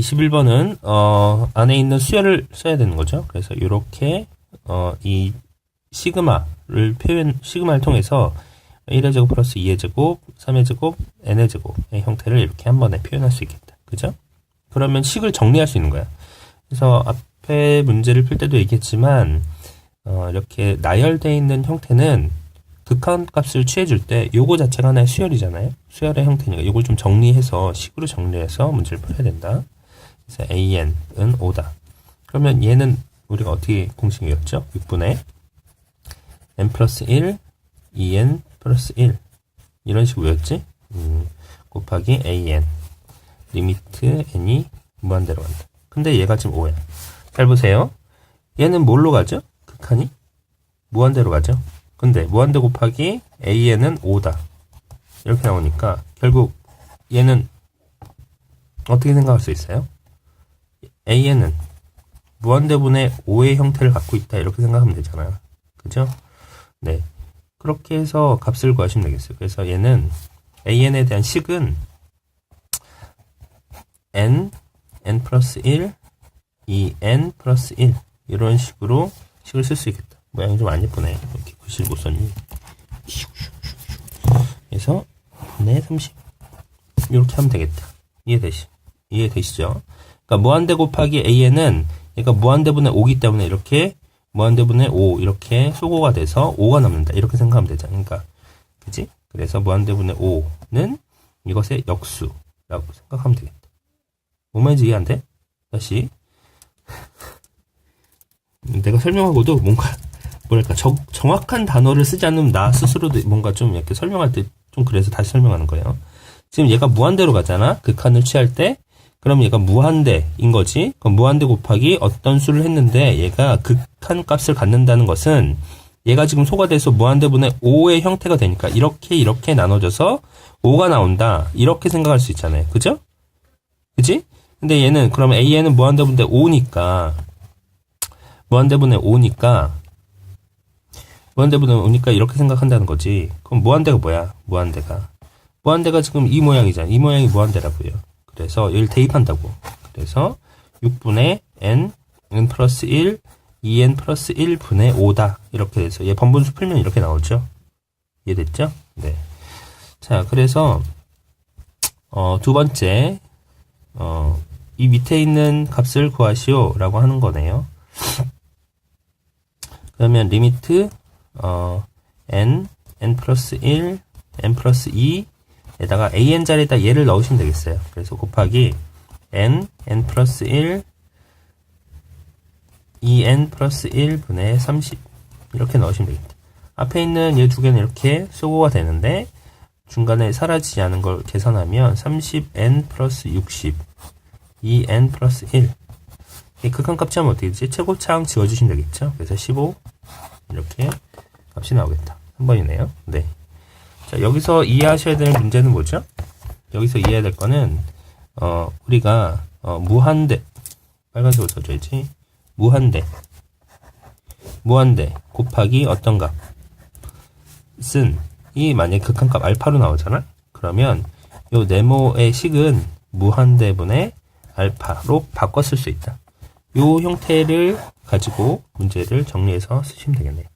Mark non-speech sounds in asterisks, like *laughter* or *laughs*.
21번은 어, 안에 있는 수열을 써야 되는 거죠. 그래서 이렇게 어, 이 시그마를 표현 시그마를 통해서 1의 제곱 플러스 2의 제곱, 3의 제곱, n의 제곱의 형태를 이렇게 한 번에 표현할 수 있겠다. 그죠? 그러면 식을 정리할 수 있는 거야. 그래서 앞에 문제를 풀 때도 얘기했지만 어, 이렇게 나열되어 있는 형태는 극한 값을 취해줄 때 요거 자체가 하나의 수열이잖아요. 수열의 형태니까 요걸 좀 정리해서 식으로 정리해서 문제를 풀어야 된다. 그래서 an은 5다. 그러면 얘는 우리가 어떻게 공식이었죠? 6분의 n 플러스 1, 2n 플러스 1 이런 식으로 외웠지? 음, 곱하기 an 리미트 n이 무한대로 간다. 근데 얘가 지금 5야. 잘 보세요. 얘는 뭘로 가죠? 극한이? 무한대로 가죠? 근데 무한대 곱하기 an은 5다. 이렇게 나오니까 결국 얘는 어떻게 생각할 수 있어요? An은 무한대분의 5의 형태를 갖고 있다. 이렇게 생각하면 되잖아요. 그죠? 네. 그렇게 해서 값을 구하시면 되겠어요. 그래서 얘는 an에 대한 식은 n, n 플러스 1, 2n 플러스 1 이런 식으로 식을 쓸 수 있겠다. 모양이 좀 안 예쁘네. 이렇게 글씨를 못 썼니? 그래서 네, 30 이렇게 하면 되겠다. 이해되시? 이해되시죠? 그러니까 무한대 곱하기 an은 얘가 무한대분의 5기 때문에 이렇게 무한대분의 5 이렇게 소거가 돼서 5가 남는다. 이렇게 생각하면 되잖아. 그러니까 그지? 그래서 무한대분의 5는 이것의 역수라고 생각하면 되겠다. 뭐만지 이해 안 돼? 다시 *laughs* 내가 설명하고도 뭔가 뭐랄까 정, 정확한 단어를 쓰지 않으면 나 스스로도 뭔가 좀 이렇게 설명할 때 좀 그래서 다시 설명하는 거예요. 지금 얘가 무한대로 가잖아. 극한을 취할 때 그럼 얘가 무한대인 거지. 그럼 무한대 곱하기 어떤 수를 했는데 얘가 극한 값을 갖는다는 것은 얘가 지금 소가돼서 무한대분의 5의 형태가 되니까 이렇게 이렇게 나눠져서 5가 나온다. 이렇게 생각할 수 있잖아요. 그죠? 그지? 근데 얘는 그럼 AN은 무한대분의 5니까 무한대분의 5니까 무한대분의 5니까 이렇게 생각한다는 거지. 그럼 무한대가 뭐야? 무한대가 무한대가 지금 이 모양이잖아. 이 모양이 무한대라고요. 그래서 여기를 대입한다고. 그래서 6분의 n, n 플러스 1, 2n 플러스 1분의 5다. 이렇게 돼서 얘 번분수 풀면 이렇게 나오죠. 이해됐죠? 네. 자, 그래서 어, 두 번째 어, 이 밑에 있는 값을 구하시오 라고 하는 거네요. 그러면 리미트 어, n, n 플러스 1, n 플러스 2 에다가 an 자리에다 얘를 넣으시면 되겠어요. 그래서 곱하기 n, n 플러스 1, 2n 플러스 1분의 30 이렇게 넣으시면 되겠다. 앞에 있는 얘 두 개는 이렇게 소거가 되는데 중간에 사라지지 않은 걸 계산하면 30n 플러스 60 2n 플러스 1이 극한값 하면 어떻게 되지? 최고차항 지워주시면 되겠죠? 그래서 15 이렇게 값이 나오겠다. 3번이네요. 네. 자, 여기서 이해하셔야 되는 문제는 뭐죠? 여기서 이해해야 될 거는, 어, 우리가, 어, 무한대, 빨간색으로 써줘야지. 무한대, 무한대, 곱하기 어떤 값? 쓴, 이 만약에 극한값 알파로 나오잖아? 그러면, 요 네모의 식은 무한대분의 알파로 바꿔 쓸 수 있다. 요 형태를 가지고 문제를 정리해서 쓰시면 되겠네요.